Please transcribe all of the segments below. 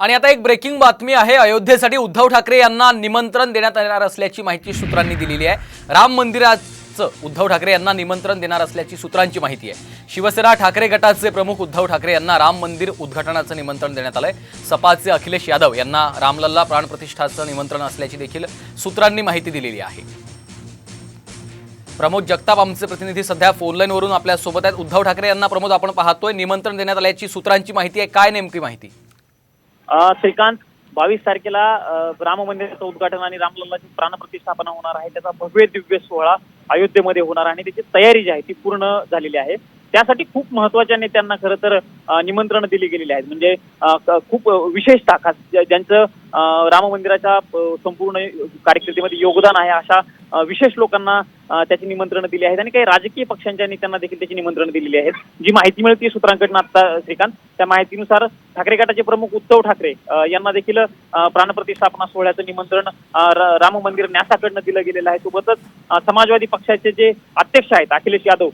आणि आता एक ब्रेकिंग बातमी आहे. अयोध्येसाठी उद्धव ठाकरे यांना निमंत्रण देण्यात येणार असल्याची माहिती सूत्रांनी दिलेली आहे. राम मंदिराचं उद्धव ठाकरे यांना निमंत्रण देणार असल्याची सूत्रांची माहिती आहे. शिवसेना ठाकरे गटाचे प्रमुख उद्धव ठाकरे यांना राम मंदिर उद्घाटनाचं निमंत्रण देण्यात आलंय. सपाचे अखिलेश यादव यांना रामलल्ला प्राणप्रतिष्ठाचं निमंत्रण असल्याची देखील सूत्रांनी माहिती दिलेली आहे. प्रमोद जगताप आमचे प्रतिनिधी सध्या फोनलाईनवरून आपल्यासोबत आहेत. उद्धव ठाकरे यांना प्रमोद आपण पाहतोय. निमंत्रण देण्यात आल्याची सूत्रांची माहिती आहे. काय नेमकी माहिती? श्रीकांत बावीस तारखेला राम मंदिराचं उद्घाटन आणि रामलल्लाची प्राणप्रतिष्ठापना होणार आहे. त्याचा भव्य दिव्य सोहळा अयोध्येमध्ये होणार आहे आणि त्याची तयारी जी आहे ती पूर्ण झालेली आहे. त्यासाठी खूप महत्त्वाच्या नेत्यांना खरं तर निमंत्रण दिली गेलेली आहेत. म्हणजे खूप विशेषतः खास ज्यांचं राम मंदिराच्या संपूर्ण कार्यकिर्दीमध्ये योगदान आहे अशा विशेष लोकांना त्याची निमंत्रण दिली आहेत. आणि काही राजकीय पक्षांच्या नेत्यांना देखील त्याची निमंत्रण दिलेली आहेत. जी माहिती मिळते सूत्रांकडून आता श्रीकांत त्या माहितीनुसार ठाकरे गटाचे प्रमुख उद्धव ठाकरे यांना देखील प्राणप्रतिष्ठापना सोहळ्याचं निमंत्रण राम मंदिर न्यासाकडनं दिलं गेलेलं आहे. सोबतच समाजवादी पक्षाचे जे अध्यक्ष आहेत अखिलेश यादव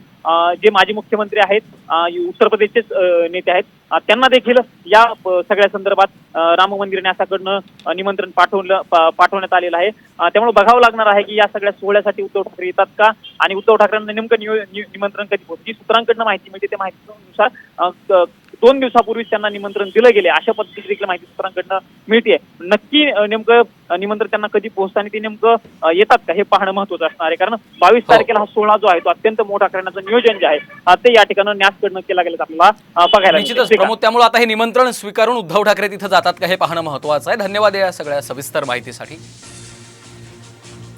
जे माजी मुख्यमंत्री आहेत उत्तर प्रदेशचेच नेते आहेत. त्यांना देखील या सगळ्या संदर्भात राम मंदिर न्यासाकडनं निमंत्रण पाठवलं पाठवण्यात आलेलं आहे. त्यामुळे बघावं लागणार आहे की या सगळ्या सोहळ्यासाठी उद्धव ठाकरे येतात का? आणि उद्धव ठाकरेंना नेमकं निमंत्रण कधी पोहोचतं जी सूत्रांकडनं माहिती मिळते त्या माहितीनुसार दोन दिवसापूर्वीच त्यांना निमंत्रण दिलं गेले. अशा पद्धतीची देखील माहिती सूत्रांकडनं मिळते नक्की नेमकं निमंत्रण त्यांना कधी पोहोचतं आणि ते नेमकं येतात का? हे पाहणं महत्वाचं असणार आहे. कारण बावीस हो. तारखेला हा सोहळा जो आहे तो अत्यंत मोठा करण्याचं नियोजन जे आहे ते या ठिकाणी न्यासकडनं केलं गेलं आपल्याला बघायला. निश्चितच. प्रमोद त्यामुळे आता हे निमंत्रण स्वीकारून उद्धव ठाकरे तिथं जातात का हे पाहणं महत्वाचं आहे. धन्यवाद या सगळ्या सविस्तर माहितीसाठी.